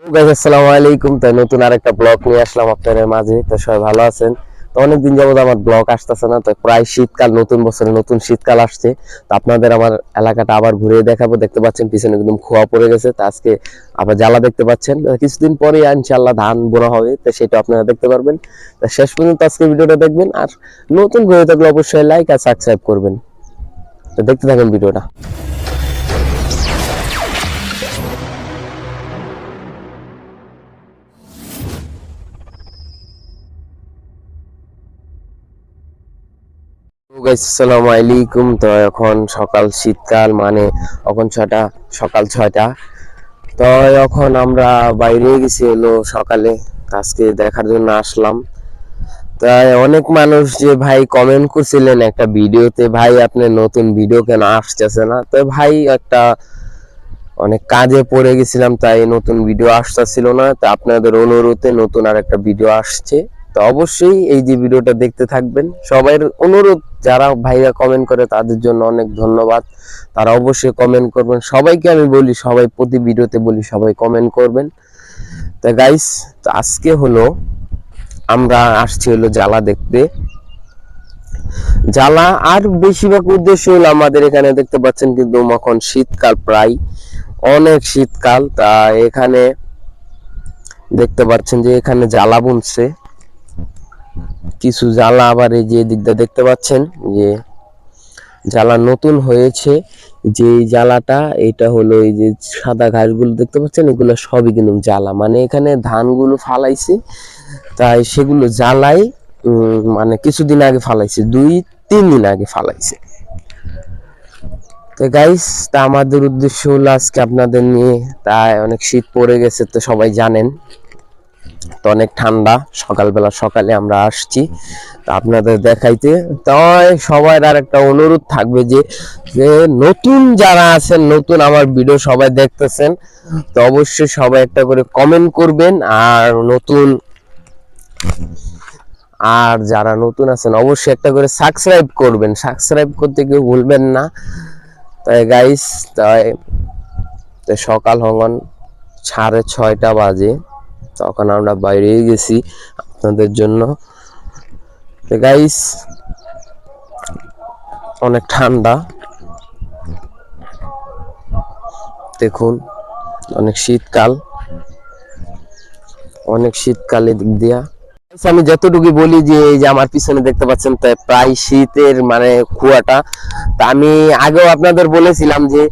আসসালামু ব্লগ নিয়ে আসলাম আপনাদের মাঝে। সবাই ভালো আছেন? তো অনেকদিন যাবত আমার ব্লগ আসতেছে না, তো প্রায় শীতকাল, নতুন বছরে নতুন শীতকাল আসছে। তো আপনাদের আমার এলাকাটা আবার ঘুরে দেখাবো। দেখতে পাচ্ছেন পিছনে একদম খোয়া পড়ে গেছে। তো আজকে আবার জ্বালা দেখতে পাচ্ছেন। কিছুদিন পরে ইনশাল্লাহ ধান বোনা হবে। তো সেটা আপনারা দেখতে পারবেন। তো শেষ পর্যন্ত আজকে ভিডিওটা দেখবেন। আর নতুন ঘুরে থাকলে অবশ্যই লাইক আর সাবস্ক্রাইব করবেন। তো দেখতে থাকেন ভিডিওটা। আসসালামু আলাইকুম। তো এখন সকাল শীতকাল মানে এখন ছটা সকাল ছয়টা। তো এখন আমরা বাইরে গেছি হলো সকালে আজকে দেখার জন্য আসলাম। তাই অনেক মানুষ যে ভাই কমেন্ট করছিলেন একটা ভিডিওতে, ভাই আপনার নতুন ভিডিও কেন আসতেছে না? তো ভাই একটা অনেক কাজে পড়ে গেছিলাম, তাই নতুন ভিডিও আসতেছিল না। তো আপনাদের অনুরোধে নতুন আর একটা ভিডিও আসছে। তো অবশ্যই এই যে ভিডিওটা দেখতে থাকবেন। সবার অনুরোধ যারা ভাইরা কমেন্ট করে তাদের জন্য অনেক ধন্যবাদ। তারা অবশ্যই কমেন্ট করবেন। সবাইকে আমি বলি, সবাই প্রতি ভিডিওতে বলি, সবাই কমেন্ট করবেন। তা গাইস তো আজকে হলো, আমরা আসছি হলো জ্বালা দেখতে। জ্বালা আর বেশিরভাগ উদ্দেশ্য হলো আমাদের এখানে দেখতে পাচ্ছেন কিন্তু এখন শীতকাল প্রায় অনেক শীতকাল। তা এখানে দেখতে পাচ্ছেন যে এখানে জ্বালা বুনছে। কিছু জ্বালা আবার এই যে দিকটা দেখতে পাচ্ছেন যে জ্বালা নতুন হয়েছে। যে জ্বালাটা, এটা হলো এই যে সাদা ঘাসগুলো দেখতে পাচ্ছেন, এগুলো সবই কিন্তু জ্বালা। মানে এখানে ধানগুলো ফালাইছে, তাই সেগুলো জ্বালাই মানে কিছুদিন আগে ফালাইছে, দুই, তিন দিন আগে ফালাইছে। তো গাইস তা আমাদের উদ্দেশ্য হলো আজকে আপনাদের নিয়ে, তাই অনেক শীত পড়ে গেছে, তো সবাই জানেন। তো অনেক ঠান্ডা, সকালবেলা সকালে আমরা আসছি। তা আপনাদের দেখাইতে, তাই সবার আর একটা অনুরোধ থাকবে যে নতুন যারা আছেন, নতুন আমার ভিডিও সবাই দেখতেছেন, তো অবশ্যই সবাই একটা করে কমেন্ট করবেন। আর নতুন, আর যারা নতুন আছেন, অবশ্যই একটা করে সাবস্ক্রাইব করবেন। সাবস্ক্রাইব করতে কেউ ভুলবেন না। তাই গাইস তাই সকাল হঙ্গন সাড়ে ছয়টা বাজে। তখন আমরা বাইরে গেছি আপনাদের জন্য। গাইস অনেক ঠান্ডা। দেখুন, অনেক শীতকাল। অনেক শীতকালে দিক দিয়া। আমি যতটুকু বলি যে, এই যে আমার পিছনে দেখতে পাচ্ছেন প্রায় শীতের মানে কুয়াটা। তা আমি আগেও আপনাদের বলেছিলাম যে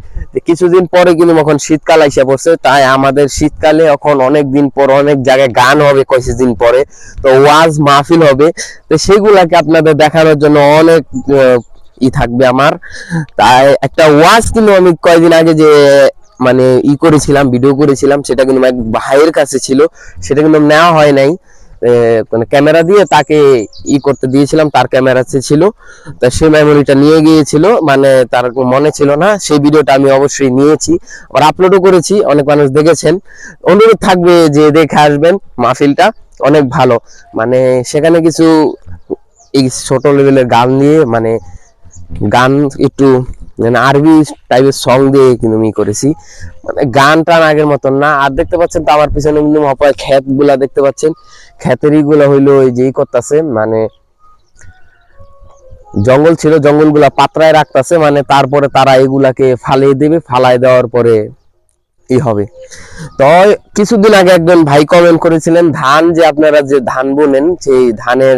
কিছুদিন পরে কিন্তু এখন শীতকাল আইসা পড়ছে, তাই আমাদের শীতকালে এখন অনেক দিন পর অনেক জায়গায় গান হবে কয়েক দিন পরে। তো ওয়াজ মাহফিল হবে। তো সেগুলাকে আপনাদের দেখানোর জন্য অনেক ই থাকবে আমার। তাই একটা ওয়াজ কিন্তু আমি কয়েকদিন আগে যে মানে ই করেছিলাম ভিডিও করেছিলাম, সেটা কিন্তু এক ভাইয়ের কাছে ছিল। সেটা কিন্তু নেওয়া হয় নাই। ক্যামেরা দিয়ে তাকে ই করতে দিয়েছিলাম, তার ক্যামেরা ছিল। তা সে মেমোরিটা নিয়ে গিয়েছিল মানে তার মনে ছিল না, সেই ভিডিওটা আমি অবশ্যই নিয়েছি। আবার আপলোডও করেছি, অনেক মানুষ দেখেছেন। অনুরোধ থাকবে যে দেখে আসবেন মাহফিলটা, অনেক ভালো। মানে সেখানে কিছু এই ছোট লেভেলের গান নিয়ে মানে গান একটু মানে আরবি টাইপের সং দিয়ে কিন্তু আমি করেছি। মানে গান টান আগের মতন না। আর দেখতে পাচ্ছেন তো আমার পিছনে কিন্তু হপায় ক্ষেতগুলা দেখতে পাচ্ছেন। ক্ষেতেরগুলা হইল ওই যেই করতেছে মানে জঙ্গল ছিল, জঙ্গলগুলা পাত্রায় রাখতেছে মানে তারপরে তারা এগুলাকে ফালিয়ে দেবে। ফালাই দেওয়ার পরে ই হবে। তো কিছুদিন আগে একজন ভাই কমেন্ট করেছিলেন, ধান যে আপনারা যে ধান বোনেন, সেই ধানের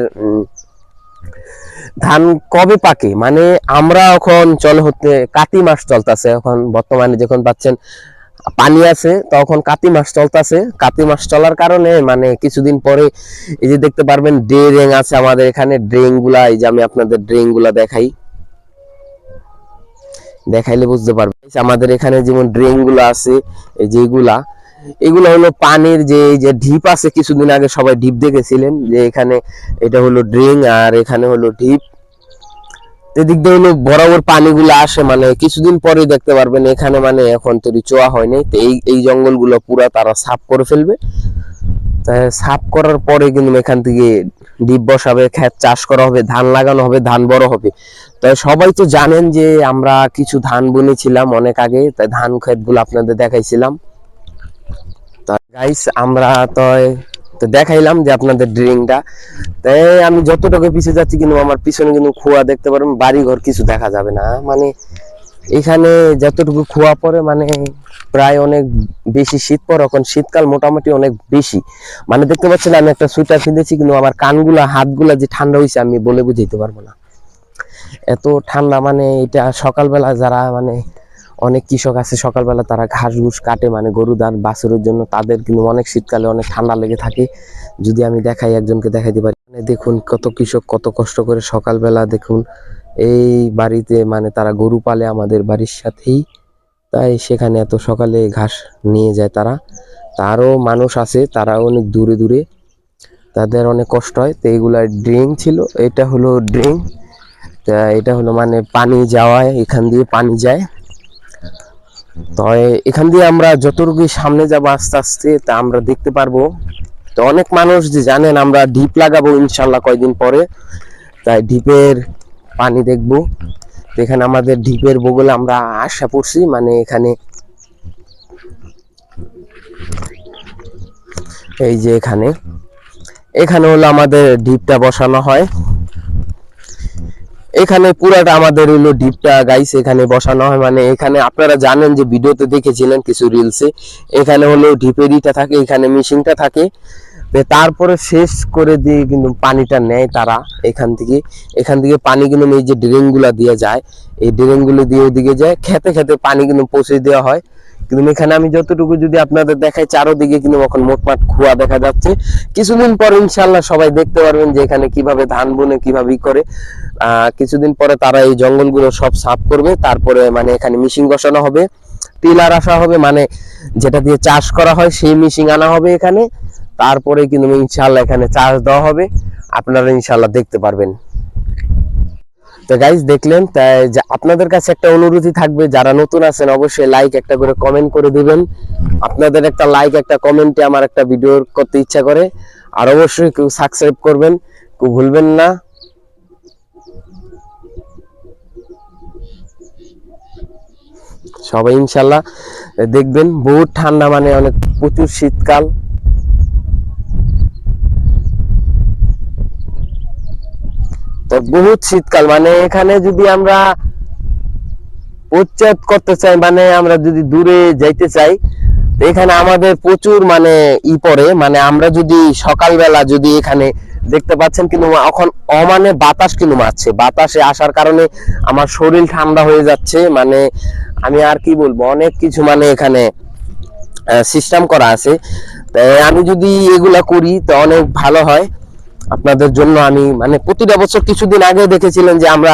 ধান কবে পাকে? মানে আমরা এখন চল হতে, কাতি মাস চলতেছে এখন বর্তমানে যখন পাচ্ছেন, পানি আছে, তখন কাতি মাস চলতেছে। কাতি মাস চলার কারণে মানে কিছুদিন পরে এই যে দেখতে পারবেন, ড্রেং আছে আমাদের এখানে, ড্রেংগুলা এই যে আমি আপনাদের ড্রেংগুলা দেখাই। দেখাইলে বুঝতে পারবেন। আমাদের এখানে যেমন ড্রেনগুলো আছে যেগুলা এগুলো হলো পানির যে যে ঢিপ আছে, কিছুদিন আগে সবাই ঢিপ দেখেছিলেন যে এখানে এটা হলো ড্রেন আর এখানে হলো ঢিপ। এদিক দিয়ে হলো বরাবর পানিগুলো আসে মানে কিছুদিন পরে দেখতে পারবেন এখানে মানে এখন তৈরি চোয়া হয়নি তো এই এই জঙ্গলগুলো পুরা তারা সাফ করে ফেলবে। সাফ করার পরে কিন্তু এখান থেকে ডিপ বসাবে, ক্ষেত চাষ করা হবে, ধান লাগানো হবে, ধান বড় হবে। তাই সবাই তো জানেন যে আমরা কিছু ধান বুনেছিলাম অনেক আগে তাই ধান ক্ষেতগুলো আপনাদের দেখাইছিলাম। গাইস আমরা তো তো দেখাইলাম যে আপনাদের তাই আমি যতটুকু পিছিয়ে যাচ্ছি কিন্তু আমার পিছনে কিন্তু খোয়া দেখতে পারবেন বাড়ি ঘর কিছু দেখা যাবে না। মানে এখানে যতটুকু খোয়া পড়ে মানে প্রায় অনেক বেশি শীত পড়ে, এখন শীতকাল মোটামুটি অনেক বেশি। মানে দেখতে পাচ্ছেন, আমি একটা সুইটার কিনেছি কিন্তু আমার কানগুলা, হাতগুলা যে ঠান্ডা হয়েছে আমি বলে বুঝাইতে পারব না। এত ঠান্ডা মানে এটা সকালবেলা যারা মানে অনেক কৃষক আছে, সকালবেলা তারা ঘাস ঘুষ কাটে মানে গরু দান, বাছুরের জন্য। তাদের কিন্তু অনেক শীতকালে অনেক ঠান্ডা লেগে থাকে। যদি আমি দেখাই, একজনকে দেখাইতে পারি। মানে দেখুন কত কৃষক, কত কষ্ট করে সকালবেলা দেখুন, এই বাড়িতে মানে তারা গরু পালে আমাদের বাড়ির সাথেই। তাই সেখানে এত সকালে ঘাস নিয়ে যায় তারা। তারও মানুষ আছে, তারা অনেক দূরে দূরে। তাদের অনেক কষ্ট হয়। তো এইগুলা ড্রিঙ্ক ছিল, এটা হলো ড্রিঙ্ক তা এটা হলো মানে পানি যাওয়ায়, এখান দিয়ে পানি যায়। তো এখান দিয়ে আমরা যতটুকু সামনে যাব আস্তে আস্তে, তা আমরা দেখতে পারব। তো অনেক মানুষ যে জানেন আমরা ডিপ লাগাবো ইনশাল্লাহ কয়দিন পরে। তাই ডিপের পানি দেখব। এখানে আমাদের ডিপের বগলে আমরা আশা করছি মানে এখানে এই যে এখানে। এখানে হলো আমাদের ডিপটা বসানো হয়। এখানে পুরাটা আমাদের হলো ডিপটা গাইস এখানে বসানো হয়। মানে এখানে আপনারা জানেন যে ভিডিওতে দেখেছিলেন কিছু রিলসে এখানে হলো ডিপের ইটা থাকে, এখানে মেশিনটা থাকে। তারপরে শেষ করে দিয়ে কিন্তু পানিটা নেয় তারা এখান থেকে। এখান থেকে পানি কিন্তু এই যে ড্রেনগুলা দিয়ে যায়, এই ড্রেনগুলো দিয়ে ওদিকে যায়। খেতে খেতে পানি কিন্তু পৌঁছে দেওয়া হয়। কিন্তু এখানে আমি যতটুকু যদি আপনাদের দেখাই, চারোদিকে কিন্তু এখন মোটমাট খোয়া দেখা যাচ্ছে। কিছুদিন পর ইনশাল্লাহ সবাই দেখতে পারবেন যে এখানে কীভাবে ধান বুনে, কীভাবে করে। কিছুদিন পরে তারা এই জঙ্গলগুলো সব সাফ করবে। তারপরে মানে এখানে মিশিং বসানো হবে। টিলার আসা হবে মানে যেটা দিয়ে চাষ করা হয়, সেই মিশিং আনা হবে এখানে। তারপরে কিন্তু ইনশাল্লাহ এখানে চাষ দেওয়া হবে। আপনারা ইনশাল্লাহ দেখতে পারবেন। তো গাইজ দেখলেন, তাই আপনাদের কাছে একটা অনুরোধই থাকবে, যারা নতুন আছেন, অবশ্যই লাইক একটা করে কমেন্ট করে দিবেন। আপনাদের একটা লাইক একটা কমেন্টে আমার একটা ভিডিও করতে ইচ্ছা করে। আর অবশ্যই কেউ সাবস্ক্রাইব করবেন, কেউ ভুলবেন না। সবাই ইনশাল্লাহ দেখবেন, বহুত ঠান্ডা মানে অনেক প্রচুর শীতকাল। তো বহুত শীতকাল মানে এখানে যদি আমরা উচ্ছেদ করতে চাই মানে আমরা যদি দূরে যাইতে চাই এখানে আমাদের প্রচুর মানে ই পড়ে মানে আমরা যদি সকালবেলা যদি এখানে দেখতে পাচ্ছেন কিন্তু এখন অমানে বাতাস কিন্তু মারছে। বাতাসে আসার কারণে আমার শরীর ঠান্ডা হয়ে যাচ্ছে মানে আমি আর কি বলব, অনেক কিছু মানে এখানে সিস্টেম করা আছে। আমি যদি এগুলা করি, তো অনেক ভালো হয়। আপনাদের জন্য আমি মানে প্রতিটা বছর কিছুদিন আগে দেখেছিলেন যে আমরা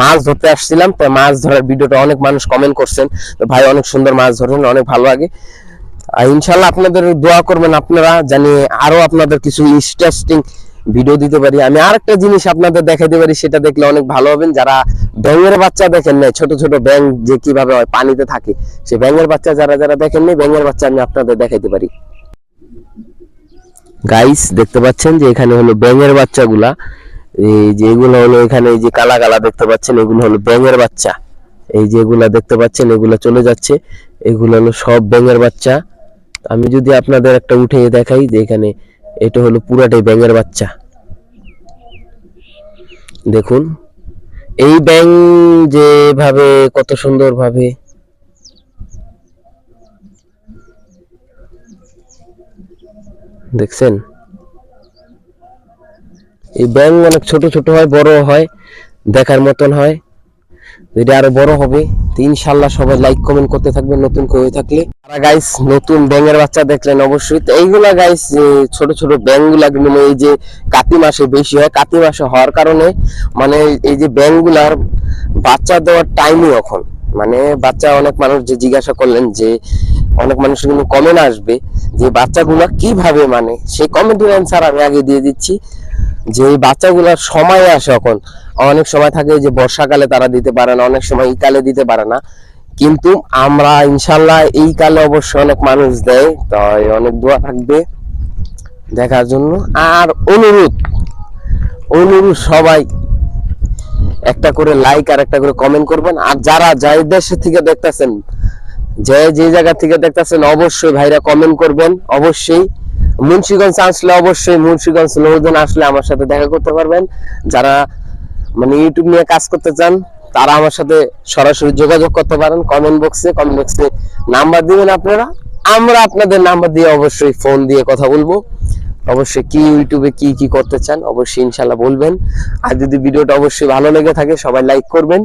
মাছ ধরতে আসছিলাম। তো মাছ ধরার ভিডিওটা অনেক মানুষ কমেন্ট করছেন। তো ভাই অনেক সুন্দর মাছ ধরেন অনেক ভালো লাগে। ইনশাল্লাহ আপনাদের দোয়া করবেন আপনারা জানি আরও আপনাদের কিছু ইন্টারেস্টিং ভিডিও দিতে পারি। আমি আরেকটা জিনিস আপনাদের দেখাইতে পারি, সেটা দেখলে অনেক ভালো হবেন। যারা ব্যাঙের বাচ্চা দেখেন নাই, ছোট ছোট ব্যাঙ যে কীভাবে হয়, পানিতে থাকে, সে ব্যাঙের বাচ্চা যারা যারা দেখেন নাই, ব্যাঙের বাচ্চা আমি আপনাদের দেখাইতে পারি। গাইস দেখতে পাচ্ছেন যে এখানে হলো ব্যাঙের বাচ্চাগুলা। এই যে এগুলো হলো এখানে এই যে কালা কালা দেখতে পাচ্ছেন, এগুলো হলো ব্যাঙের বাচ্চা। এই যে এগুলা দেখতে পাচ্ছেন, এগুলো চলে যাচ্ছে। এগুলো হলো সব ব্যাঙের বাচ্চা। আমি যদি আপনাদের একটা উঠে দেখাই যে এখানে এটা হলো পুরাটাই ব্যাঙের বাচ্চা। দেখুন। এই ব্যাঙ যেভাবে কত সুন্দর দেখছেন? এই ব্যাঙ অনেক ছোট ছোট হয়, বড় হয়, দেখার মতন হয়। এটা আরও বড় হবে, তো ইনশাল্লাহ সবাই লাইক কমেন্ট করতে থাকবেন, নতুন হয়ে থাকলে। আর গাইস নতুন ব্যাঙের বাচ্চা দেখলেন অবশ্যই। এইগুলা গাইস ছোট ছোট ব্যাঙগুলা কিন্তু এই যে কাতি মাসে বেশি হয়, কাতি মাসে হওয়ার কারণে মানে এই যে ব্যাঙগুলার বাচ্চা দেওয়ার টাইমই এখন। মানে বাচ্চা অনেক মানুষ যে জিজ্ঞাসা করলেন যে অনেক মানুষ কিন্তু কমেন্ট আসবে যে বাচ্চাগুলা কীভাবে মানে সেই কমেন্টের অ্যান্সার আমি আগে দিয়ে দিচ্ছি। যে বাচ্চাগুলার সময় আসে এখন। অনেক সময় থাকে যে বর্ষাকালে তারা দিতে পারে না, অনেক সময় এই কালে দিতে পারে না। কিন্তু আমরা ইনশাল্লাহ এই কালে অবশ্য অনেক মানুষ দেয়, তাই অনেক দোয়া থাকবে দেখার জন্য। আর অনুরোধ অনুরোধ সবাই, একটা করে লাইক আর একটা করে কমেন্ট করবেন। আর যারা যাই দেশ থেকে দেখতেছেন যে যে জায়গা থেকে দেখতেছেন, অবশ্যই ভাইরা কমেন্ট করবেন। অবশ্যই মুন্সিগঞ্জ আসলে অবশ্যই মুন্সিগঞ্জ লোকজন আসলে আমার সাথে দেখা করতে পারবেন। যারা মানে ইউটিউব নিয়ে কাজ করতে চান, তারা আমার সাথে সরাসরি যোগাযোগ করতে পারেন। কমেন্ট বক্সে কমেন্ট বক্সে নাম্বার দিবেন আপনারা। আমরা আপনাদের নাম্বার দিয়ে অবশ্যই ফোন দিয়ে কথা বলব। অবশ্যই কি ইউটিউবে কি কি করতে চান, অবশ্যই ইনশাল্লাহ বলবেন। আর যদি ভিডিওটা অবশ্যই ভালো লেগে থাকে, সবাই লাইক করবেন।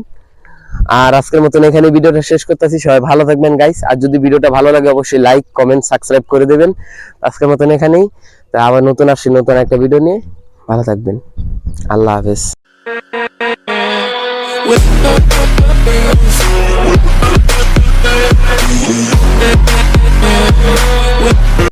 আর আজকের মতন এখানে ভিডিওটা শেষ করতেছি। সবাই ভালো থাকবেন গাইস আর যদি ভিডিওটা ভালো লাগে, অবশ্যই লাইক কমেন্ট সাবস্ক্রাইব করে দেবেন। আজকের মতন এখানেই। তা আবার নতুন আসছি, নতুন একটা ভিডিও নিয়ে। ভালো থাকবেন। আল্লাহ হাফেজ।